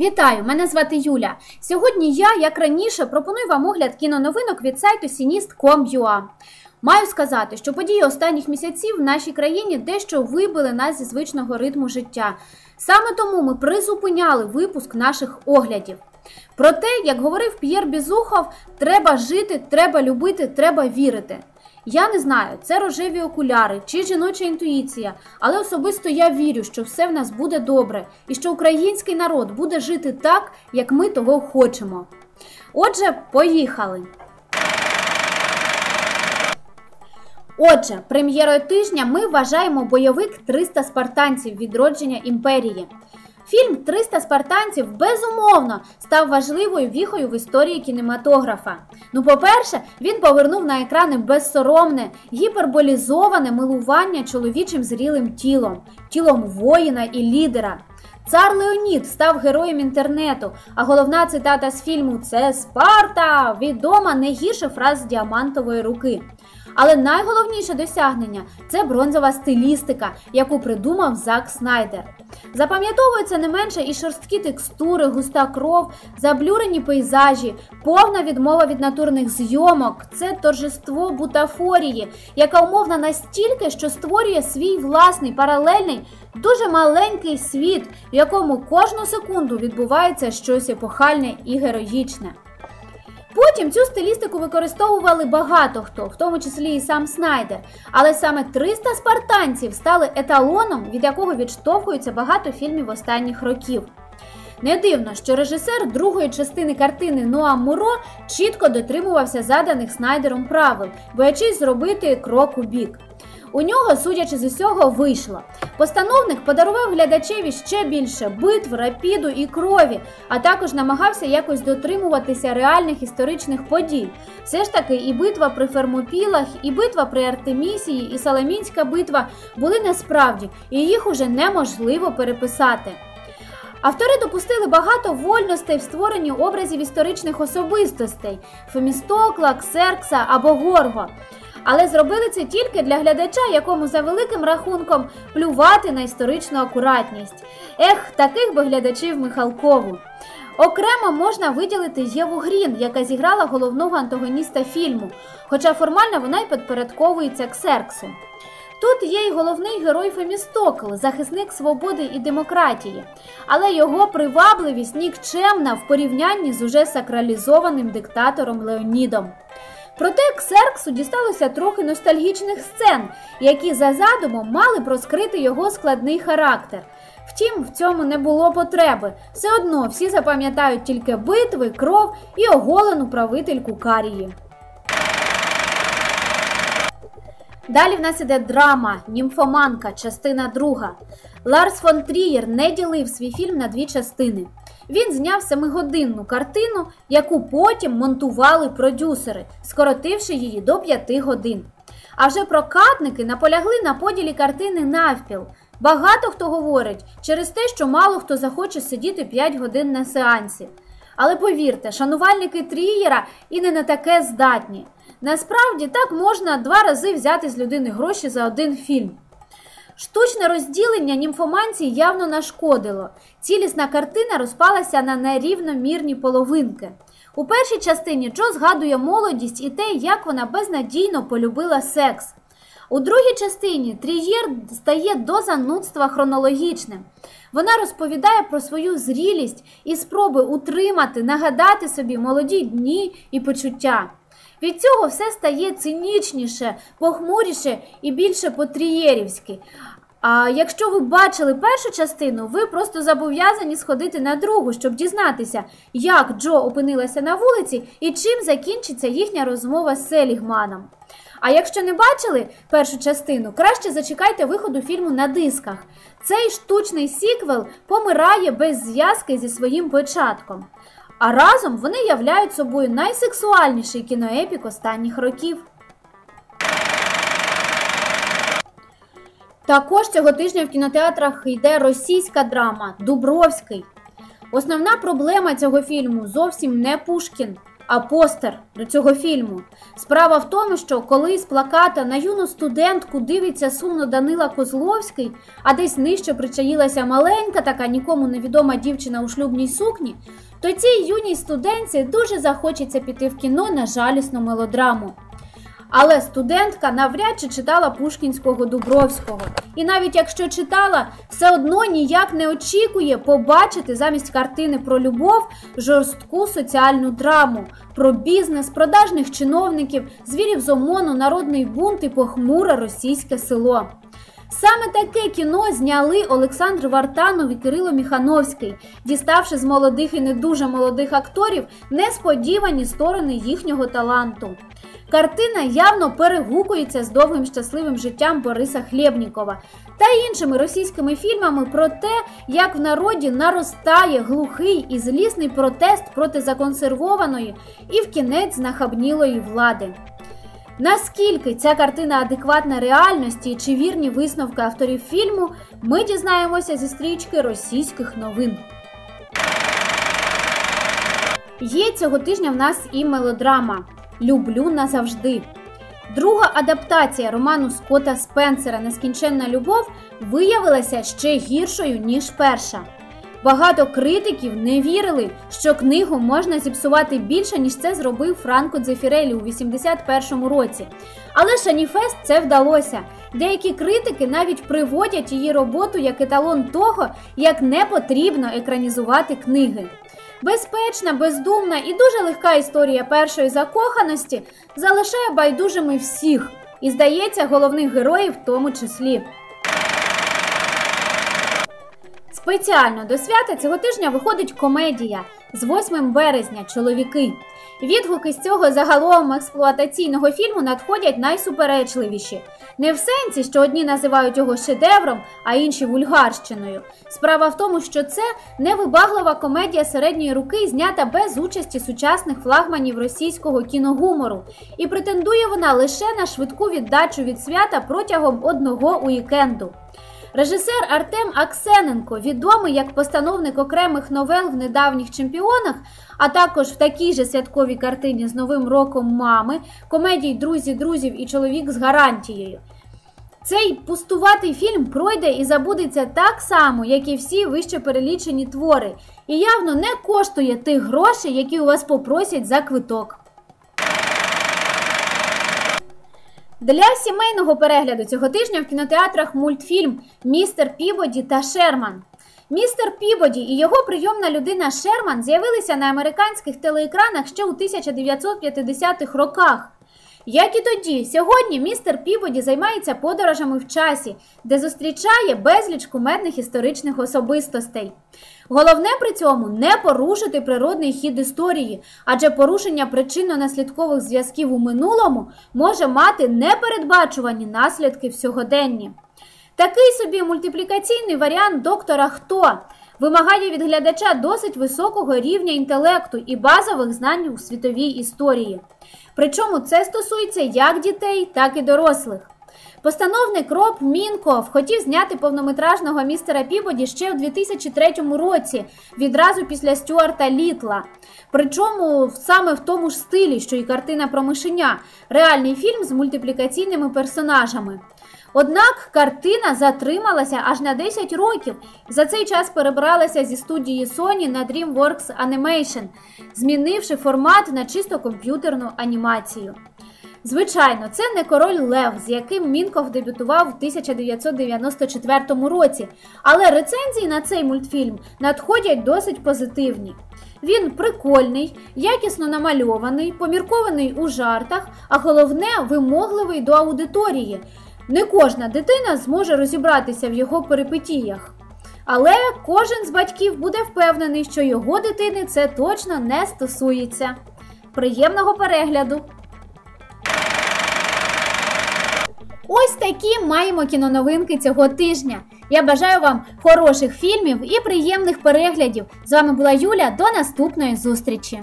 Вітаю! Мене звати Юля. Сьогодні я, як раніше, пропоную вам огляд кіноновинок від сайту sinist.com.ua. Маю сказати, що події останніх місяців в нашій країні дещо вибили нас зі звичного ритму життя. Саме тому ми призупиняли випуск наших оглядів. Проте, як говорив П'єр Бізухов, треба жити, треба любити, треба вірити. Я не знаю, це рожеві окуляри чи жіноча інтуїція, але особисто я вірю, що все в нас буде добре і що український народ буде жити так, як ми того хочемо. Отже, поїхали. Отже, прем'єрою тижня ми вважаємо бойовик 300 спартанців відродження імперії. Фільм «300 спартанців безумовно став важливою віхою в історії кінематографа. Ну, по-перше, він повернув на екрани безсоромне, гіперболізоване милування чоловічим зрілим тілом, тілом воїна і лідера. Цар Леонід став героєм інтернету, а головна цитата з фільму Це Спарта відома не гірше фраз з діамантової руки. Але найголовніше досягнення це бронзова стилістика, яку придумав Зак Снайдер. Запам'ятовуються не менше і шорсткі текстури, густа кров, заблюрені пейзажі, повна відмова від натурних зйомок. Це торжество бутафорії, яка умовна настільки, що створює свій власний паралельний, дуже маленький світ, в якому кожну секунду відбувається щось епохальне і героїчне. Потім цю стилістику використовували багато хто, в тому числі і сам Снайдер. Але саме 300 спартанців стали еталоном, від якого відштовхуються багато фільмів останніх років. Не дивно, що режисер другої частини картини Ноа Муро чітко дотримувався заданих Снайдером правил, боячись зробити крок у бік. У нього, судячи з усього, вийшло. Постановник подарував глядачеві ще більше битв, рапіду і крові, а також намагався якось дотримуватися реальних історичних подій. Все ж таки, і битва при Фермопілах, і битва при Артемісії, і Саламінська битва були насправді, і їх уже неможливо переписати. Автори допустили багато вольностей в створенні образів історичних особистостей Фемістокла, Ксеркса або Горго. Але зробили це тільки для глядача, якому за великим рахунком плювати на історичну акуратність. Ех, таких би глядачів Михалкову. Окремо можна виділити Єву Грін, яка зіграла головного антагоніста фільму, хоча формально вона й підпорядковується Ксерксу. Тут є й головний герой Фемістокл, захисник свободи і демократії, але його привабливість нікчемна в порівнянні з уже сакралізованим диктатором Леонідом. Проте Ксерксу дісталося трохи ностальгічних сцен, які за задумом мали б розкрити його складний характер. Втім, в цьому не було потреби. Все одно всі запам'ятають тільки битви, кров і оголену правительку Карії. Далі в нас іде драма, німфоманка, частина друга. Ларс фон Трієр не ділив свій фільм на дві частини. Він зняв семигодинну картину, яку потім монтували продюсери, скоротивши її до п'яти годин. А вже прокатники наполягли на поділі картини навпіл. Багато хто говорить через те, що мало хто захоче сидіти 5 годин на сеансі. Але повірте, шанувальники Трієра і не на таке здатні. Насправді так можна два рази взяти з людини гроші за один фільм. Штучне розділення німфоманції явно нашкодило. Цілісна картина розпалася на нерівномірні половинки. У першій частині Джо згадує молодість і те, як вона безнадійно полюбила секс. У другій частині Трієр стає до занудства хронологічним. Вона розповідає про свою зрілість і спроби утримати, нагадати собі молоді дні і почуття. Від цього все стає цинічніше, похмуріше і більше по-трієрівськи. А якщо ви бачили першу частину, ви просто зобов'язані сходити на другу, щоб дізнатися, як Джо опинилася на вулиці і чим закінчиться їхня розмова з Селігманом. А якщо не бачили першу частину, краще зачекайте виходу фільму на дисках. Цей штучний сіквел помирає без зв'язки зі своїм початком. А разом вони являють собою найсексуальніший кіноепік останніх років. Також цього тижня в кінотеатрах йде російська драма Дубровський. Основна проблема цього фільму зовсім не Пушкін, а постер до цього фільму. Справа в тому, що коли з плаката на юну студентку дивиться сумно Данила Козловський, а десь нижче причаїлася маленька, така нікому невідома дівчина у шлюбній сукні, то цій юній студентці дуже захочеться піти в кіно на жалісну мелодраму. Але студентка навряд чи читала Пушкінського Дубровського. І навіть якщо читала, все одно ніяк не очікує побачити замість картини про любов жорстку соціальну драму, про бізнес, продажних чиновників, звірів з ОМОНу, народний бунт і похмуре російське село. Саме таке кіно зняли Олександр Вартанов і Кирило Міхановський, діставши з молодих і не дуже молодих акторів несподівані сторони їхнього таланту. Картина явно перегукується з довгим щасливим життям Бориса Хлєбнікова та іншими російськими фільмами про те, як в народі наростає глухий і злісний протест проти законсервованої і в кінець знахабнілої влади. Наскільки ця картина адекватна реальності чи вірні висновки авторів фільму, ми дізнаємося зі стрічки російських новин. Є цього тижня в нас і мелодрама Люблю назавжди. Друга адаптація роману Скотта Спенсера Нескінченна любов виявилася ще гіршою, ніж перша. Багато критиків не вірили, що книгу можна зіпсувати більше, ніж це зробив Франко Дзефірелі у 81-му році. Але Шаніфест це вдалося. Деякі критики навіть приводять її роботу як еталон того, як не потрібно екранізувати книги. Безпечна, бездумна і дуже легка історія першої закоханості залишає байдужими всіх і, здається, головних героїв в тому числі. Спеціально до свята цього тижня виходить комедія з 8 березня чоловіки. Відгуки з цього загалом експлуатаційного фільму надходять найсуперечливіші. Не в сенсі, що одні називають його шедевром, а інші вульгарщиною. Справа в тому, що це невибаглива комедія середньої руки, знята без участі сучасних флагманів російського кіногумору, і претендує вона лише на швидку віддачу від свята протягом одного уікенду. Режисер Артем Аксененко, відомий як постановник окремих новел в недавніх чемпіонах, а також в такій же святковій картині з Новим роком мами, комедій Друзі, друзів і чоловік з гарантією. Цей пустуватий фільм пройде і забудеться так само, як і всі вище перелічені твори, і явно не коштує тих грошей, які у вас попросять за квиток. Для сімейного перегляду цього тижня в кінотеатрах мультфільм Містер Пібоді та Шерман. Містер Пібоді і його прийомна людина Шерман з'явилися на американських телеекранах ще у 1950-х роках. Як і тоді, сьогодні містер Пібоді займається подорожами в часі, де зустрічає безліч кумедних історичних особистостей. Головне при цьому не порушити природний хід історії, адже порушення причинно-наслідкових зв'язків у минулому може мати непередбачувані наслідки в сьогоденні. Такий собі мультиплікаційний варіант доктора Хто вимагає від глядача досить високого рівня інтелекту і базових знань у світовій історії. Причому це стосується як дітей, так і дорослих. Постановник Роб Мінков хотів зняти повнометражного містера Пібоді ще в 2003 році, відразу після Стюарта Літла. Причому саме в тому ж стилі, що і картина про мишеня, реальний фільм з мультиплікаційними персонажами. Однак картина затрималася аж на 10 років. За цей час перебралася зі студії Sony на DreamWorks Animation, змінивши формат на чисто комп'ютерну анімацію. Звичайно, це не король Лев, з яким Мінков дебютував у 1994 році, але рецензії на цей мультфільм надходять досить позитивні. Він прикольний, якісно намальований, поміркований у жартах, а головне вимогливий до аудиторії. Не кожна дитина зможе розібратися в його перипетіях. Але кожен з батьків буде впевнений, що його дитини це точно не стосується. Приємного перегляду! Ось такі маємо кіноновинки цього тижня. Я бажаю вам хороших фільмів і приємних переглядів. З вами була Юля. До наступної зустрічі!